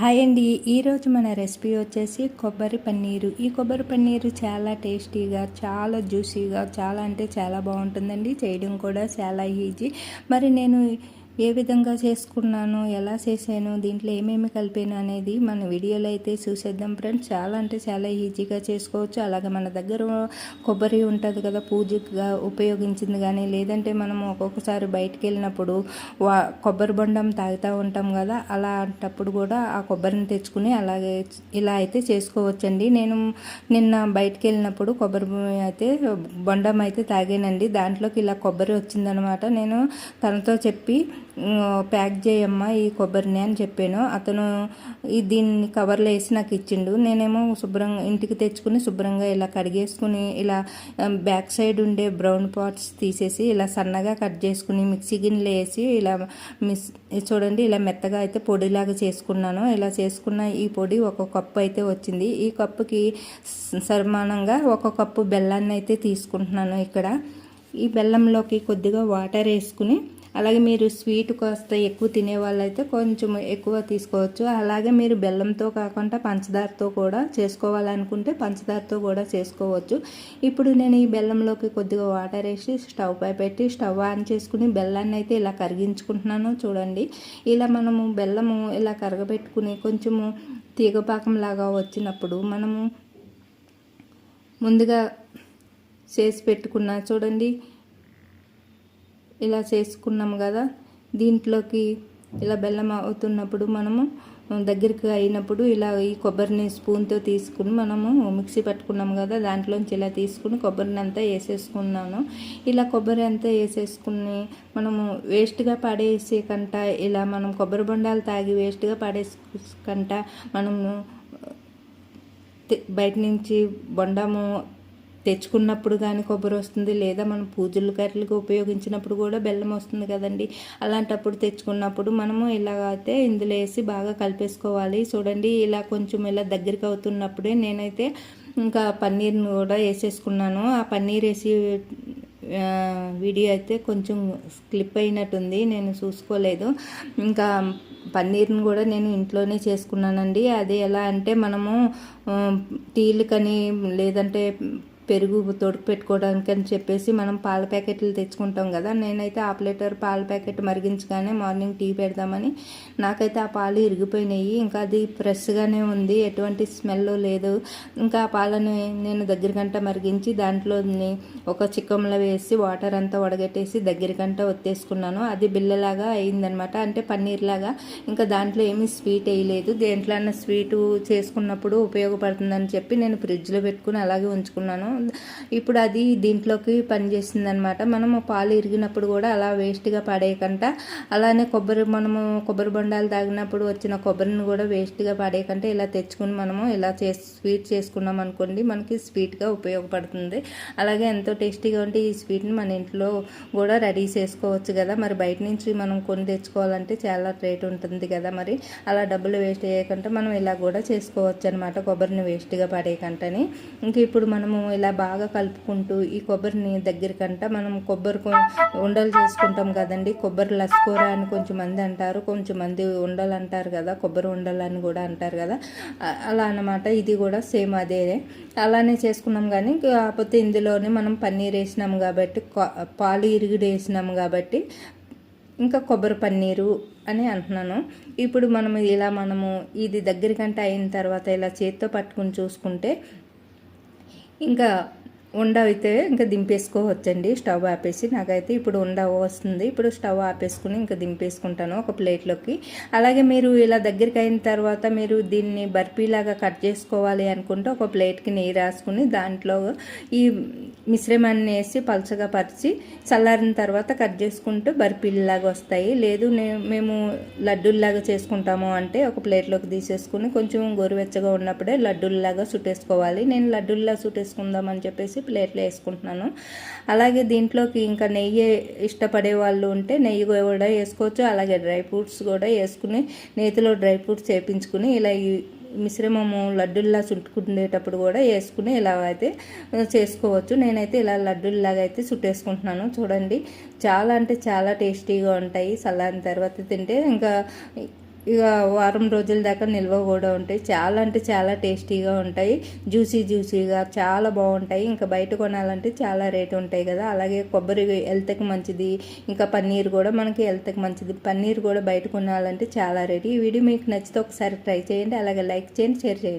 Hi అండి. ఈరోజు మన రెసిపీ వచ్చేసి కొబ్బరి పన్నీరు. ఈ కొబ్బరి పన్నీరు చాలా టేస్టీగా చాలా జ్యూసీగా చాలా అంటే చాలా బాగుంటుందండి. చేయడం కూడా చాలా ఈజీ. మరి నేను ఏ విధంగా చేసుకున్నాను ఎలా చేశాను దీంట్లో ఏమేమి కలిపాను అనేది మన వీడియోలో అయితే చూసేద్దాం ఫ్రెండ్స్. చాలా అంటే చాలా ఈజీగా చేసుకోవచ్చు. అలాగే మన దగ్గర కొబ్బరి ఉంటుంది కదా పూజగా ఉపయోగించింది కానీ లేదంటే మనం ఒక్కొక్కసారి బయటికి వెళ్ళినప్పుడు వా కొబ్బరి బొండం తాగుతూ ఉంటాం కదా అలాంటప్పుడు కూడా ఆ కొబ్బరిని తెచ్చుకుని అలాగే ఇలా అయితే చేసుకోవచ్చండి. నేను నిన్న బయటికి వెళ్ళినప్పుడు కొబ్బరి అయితే బొండం అయితే తాగానండి. దాంట్లోకి ఇలా కొబ్బరి వచ్చిందనమాట. నేను తనతో చెప్పి ప్యాక్ చేయమ్మా ఈ కొబ్బరిని అని చెప్పాను. అతను ఈ దీన్ని కవర్లో వేసి నాకు ఇచ్చిండు. నేనేమో శుభ్రంగా ఇంటికి తెచ్చుకుని శుభ్రంగా ఇలా కడిగేసుకుని ఇలా బ్యాక్ సైడ్ ఉండే బ్రౌన్ పార్ట్స్ తీసేసి ఇలా సన్నగా కట్ చేసుకుని మిక్సీ గిన్నెలో వేసి ఇలా మిస్ చూడండి ఇలా మెత్తగా అయితే పొడిలాగా చేసుకున్నాను. ఇలా చేసుకున్న ఈ పొడి ఒక కప్పు అయితే వచ్చింది. ఈ కప్పుకి సమానంగా ఒక కప్పు బెల్లాన్ని అయితే తీసుకుంటున్నాను ఇక్కడ. ఈ బెల్లంలోకి కొద్దిగా వాటర్ వేసుకుని అలాగే మీరు స్వీట్ కాస్త ఎక్కువ తినే వాళ్ళైతే కొంచెం ఎక్కువ తీసుకోవచ్చు. అలాగే మీరు బెల్లంతో కాకుండా పంచదారతో కూడా చేసుకోవాలనుకుంటే పంచదారతో కూడా చేసుకోవచ్చు. ఇప్పుడు నేను ఈ బెల్లంలోకి కొద్దిగా వాటర్ వేసి స్టవ్ పై పెట్టి స్టవ్ ఆన్ చేసుకుని బెల్లాన్ని అయితే ఇలా కరిగించుకుంటున్నాను చూడండి. ఇలా మనము బెల్లము ఇలా కరగబెట్టుకుని కొంచెము తీగపాకం లాగా వచ్చినప్పుడు మనము ముందుగా చేసి పెట్టుకున్న చూడండి. ఇలా చేసుకున్నాము కదా. దీంట్లోకి ఇలా బెల్లం అవుతున్నప్పుడు మనము దగ్గరికి అయినప్పుడు ఇలా ఈ కొబ్బరిని స్పూన్తో తీసుకుని మనము మిక్సీ పట్టుకున్నాము కదా. దాంట్లోంచి ఇలా తీసుకుని కొబ్బరిని అంతా వేసేసుకున్నాను. ఇలా కొబ్బరి అంతా వేసేసుకుని మనము వేస్ట్గా పడేసే కంట ఇలా మనం కొబ్బరి బొండాలు తాగి వేస్ట్గా పడేసుకంట మనము బయట నుంచి బొండము తెచ్చుకున్నప్పుడు కానీ కొబ్బరి వస్తుంది లేదా మనం పూజలు కర్రలకు ఉపయోగించినప్పుడు కూడా బెల్లం వస్తుంది కదండి. అలాంటప్పుడు తెచ్చుకున్నప్పుడు మనము ఇలాగైతే ఇందులో వేసి బాగా కలిపేసుకోవాలి. చూడండి ఇలా కొంచెం ఇలా దగ్గరికి అవుతున్నప్పుడే నేనైతే ఇంకా పన్నీర్ని కూడా వేసేసుకున్నాను. ఆ పన్నీర్ వేసి వీడియో అయితే కొంచెం క్లిప్ అయినట్టుంది. నేను చూసుకోలేదు. ఇంకా పన్నీర్ని కూడా నేను ఇంట్లోనే చేసుకున్నానండి. అది ఎలా అంటే మనము టీలు లేదంటే పెరుగు తోడు పెట్టుకోవడానికి అని చెప్పేసి మనం పాల ప్యాకెట్లు తెచ్చుకుంటాం కదా నేనైతే హాఫ్ లీటర్ పాల ప్యాకెట్ మరిగించగానే మార్నింగ్ టీ పెడదామని నాకైతే ఆ పాలు ఇరిగిపోయినాయి. ఇంకా అది ఫ్రెష్గానే ఉంది ఎటువంటి స్మెల్ లేదు. ఇంకా ఆ పాలని నేను దగ్గరకంట మరిగించి దాంట్లో ఒక చిక్కంలో వేసి వాటర్ అంతా వడగట్టేసి దగ్గరకంట ఒత్తేసుకున్నాను. అది బిల్లలాగా అయిందనమాట అంటే పన్నీర్ లాగా ఇంకా దాంట్లో ఏమీ స్వీట్ వేయలేదు. దేంట్లో అన్న స్వీటు చేసుకున్నప్పుడు ఉపయోగపడుతుందని చెప్పి నేను ఫ్రిడ్జ్లో పెట్టుకుని అలాగే ఉంచుకున్నాను. ఇప్పుడు అది దీంట్లోకి పనిచేస్తుంది అనమాట మనము పాలు ఇరిగినప్పుడు కూడా అలా వేస్ట్గా పడేయకంట. అలానే కొబ్బరి మనము కొబ్బరి బొండాలు తాగినప్పుడు వచ్చిన కొబ్బరిని కూడా వేస్ట్గా పడేయకంటే. ఇలా తెచ్చుకుని మనము ఇలా చేసి స్వీట్ చేసుకున్నాం అనుకోండి మనకి స్వీట్గా ఉపయోగపడుతుంది. అలాగే ఎంతో టేస్టీగా ఉంటే ఈ స్వీట్ని మన ఇంట్లో కూడా రెడీ చేసుకోవచ్చు కదా. మరి బయట నుంచి మనం కొని తెచ్చుకోవాలంటే చాలా రేట్ ఉంటుంది కదా మరి. అలా డబ్బులు వేస్ట్ చేయకుండా మనం ఇలా కూడా చేసుకోవచ్చు అనమాట కొబ్బరిని వేస్ట్గా పడేయకంటని. ఇంక ఇప్పుడు మనము ఇలా ఇలా బాగా కలుపుకుంటూ ఈ కొబ్బరిని దగ్గరికంట మనం కొబ్బరి ఉండలు చేసుకుంటాం కదండి. కొబ్బరి లస్కూర అని కొంచెం మంది అంటారు. కొంచెం మంది ఉండలు అంటారు కదా. కొబ్బరి ఉండలు అని కూడా అంటారు కదా. అలా అనమాట ఇది కూడా సేమ్ అదే. అలానే చేసుకున్నాం కానీ కాకపోతే ఇందులోనే మనం పన్నీర్ వేసినాం కాబట్టి పాలు ఇరుగుడు వేసినాం కాబట్టి ఇంకా కొబ్బరి పన్నీరు అని అంటున్నాను. ఇప్పుడు మనం ఇలా మనము ఇది దగ్గరికంటే అయిన తర్వాత ఇలా చేత్తో పట్టుకుని చూసుకుంటే ఇంకా ఉండ అయితే ఇంకా దింపేసుకోవచ్చండి. స్టవ్ ఆపేసి నాకైతే ఇప్పుడు ఉండ వస్తుంది. ఇప్పుడు స్టవ్ ఆపేసుకుని ఇంకా దింపేసుకుంటాను ఒక ప్లేట్లోకి. అలాగే మీరు ఇలా దగ్గరికి అయిన తర్వాత మీరు దీన్ని బర్ఫీలాగా కట్ చేసుకోవాలి అనుకుంటే ఒక ప్లేట్కి నెయ్యి రాసుకుని దాంట్లో ఈ మిశ్రమాన్ని వేసి పలచగా పరిచి చల్లారిన తర్వాత కట్ చేసుకుంటూ బర్ఫీలాగా వస్తాయి. లేదు మేము లడ్డూల్లాగా చేసుకుంటాము అంటే ఒక ప్లేట్లోకి తీసేసుకుని కొంచెం గోరువెచ్చగా ఉన్నప్పుడే లడ్డూల్లాగా చుట్టేసుకోవాలి నేను లడ్డూల్లా సుట్టేసుకుందామని చెప్పేసి ప్లేట్లో వేసుకుంటున్నాను. అలాగే దీంట్లోకి ఇంకా నెయ్యి ఇష్టపడే వాళ్ళు ఉంటే నెయ్యి కూడా వేసుకోవచ్చు. అలాగే డ్రై ఫ్రూట్స్ కూడా వేసుకుని నేతిలో డ్రై ఫ్రూట్స్ వేపించుకుని ఇలా మిశ్రమము లడ్డుల్లా చుట్టుకునేటప్పుడు కూడా వేసుకుని ఇలా అయితే చేసుకోవచ్చు. నేనైతే ఇలా లడ్డుల్లాగా అయితే చుట్టేసుకుంటున్నాను. చూడండి చాలా అంటే చాలా టేస్టీగా ఉంటాయి. చల్లారిన తర్వాత తింటే ఇంకా ఇక వారం రోజుల దాకా నిల్వ కూడా ఉంటాయి. చాలా అంటే చాలా టేస్టీగా ఉంటాయి. జ్యూసీ జ్యూసీగా చాలా బాగుంటాయి. ఇంకా బయట కొనాలంటే చాలా రేటు ఉంటాయి కదా. అలాగే కొబ్బరి హెల్త్కి మంచిది. ఇంకా పన్నీర్ కూడా మనకి హెల్త్కి మంచిది. పన్నీర్ కూడా బయట కొనాలంటే చాలా రేటు. ఈ వీడియో మీకు నచ్చితే ఒకసారి ట్రై చేయండి. అలాగే లైక్ చేయండి షేర్ చేయండి.